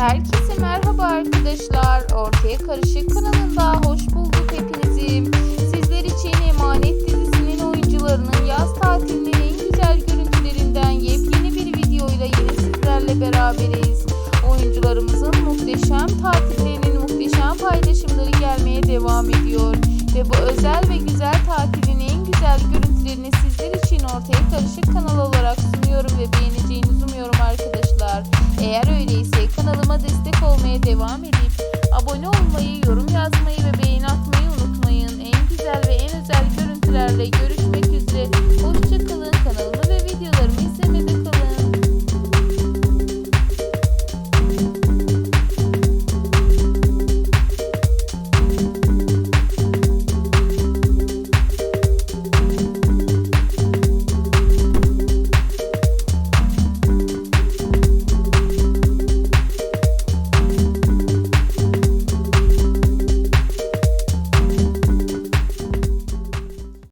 Herkese merhaba arkadaşlar. Ortaya Karışık kanalında hoş bulduk hepinizi. Sizler için Emanet dizisinin oyuncularının yaz tatilinin en güzel görüntülerinden yepyeni bir videoyla yine sizlerle beraberiz. Oyuncularımızın muhteşem tatillerinin muhteşem paylaşımları gelmeye devam ediyor. Ve bu özel ve güzel tatilin en güzel görüntülerini sizler için Ortaya Karışık kanal olarak sunuyoruz devam edip abone olmayı, yorum yazmayı